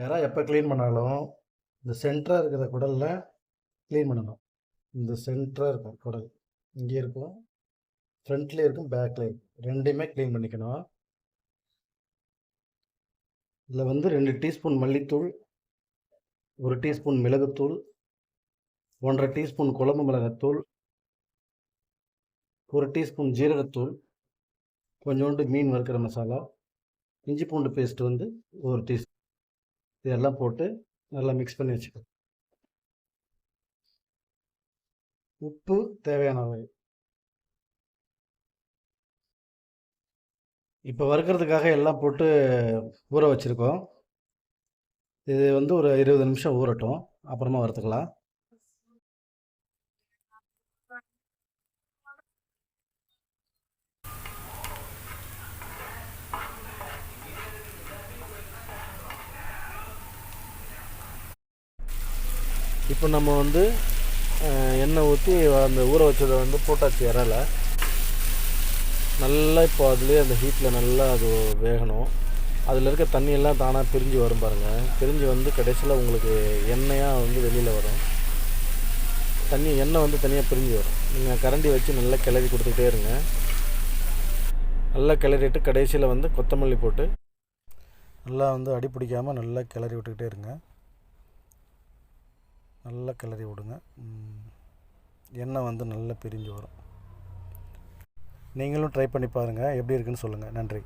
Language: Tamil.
யாராக எப்போ க்ளீன் பண்ணாலும் இந்த சென்டராக இருக்கிற குடலில் க்ளீன் பண்ணணும். இந்த சென்டராக இருக்கும் குடல் இங்கே இருக்கும் ஃப்ரண்ட்லேயும் இருக்கும் பேக்லேயும் ரெண்டையுமே க்ளீன் பண்ணிக்கணும். இதில் வந்து ரெண்டு டீஸ்பூன் மல்லித்தூள் ஒரு டீஸ்பூன் மிளகுத்தூள் ஒன்றரை டீஸ்பூன் குழம்பு மிளகாத்தூள் ஒரு டீஸ்பூன் ஜீரகத்தூள் கொஞ்சோண்டு மீன் வறுக்கிற மசாலா இஞ்சி பூண்டு பேஸ்ட் வந்து ஒரு டீஸ்பூன் இதெல்லாம் போட்டு நல்லா மிக்ஸ் பண்ணி வச்சுக்கணும். உப்பு தேவையான அளவு. இப்போ வறுக்கிறதுக்காக எல்லாம் போட்டு ஊற வச்சுருக்கோம். இது வந்து ஒரு இருபது நிமிஷம் ஊறட்டும். அப்புறமா வறுத்துக்கலாம். இப்போ நம்ம வந்து எண்ணெய் ஊற்றி அந்த ஊற வச்சதை வந்து போட்டாச்சு இறல. நல்லா இப்போ அதுலேயே அந்த ஹீட்டில் நல்லா அது வேகணும். அதில் இருக்க தண்ணியெல்லாம் தானாக பிரிஞ்சு வரும் பாருங்கள் பிரிஞ்சு வந்து கடைசியில் உங்களுக்கு எண்ணெயாக வந்து வெளியில் வரும். தண்ணி எண்ணெய் வந்து தனியாக பிரிஞ்சு வரும். நீங்கள் கரண்டி வச்சு நல்லா கிளறி கொடுத்துக்கிட்டே இருங்க. நல்லா கிளறிட்டு கடைசியில் வந்து கொத்தமல்லி போட்டு நல்லா வந்து அடி பிடிக்காமல் நல்லா கிளறி விட்டுக்கிட்டே இருங்க. நல்லா கிளறி விடுங்க. எண்ணெய் வந்து நல்லா பிரிஞ்சு வரும். நீங்களும் ட்ரை பண்ணி பாருங்கள் எப்படி இருக்குன்னு சொல்லுங்கள் நன்றி.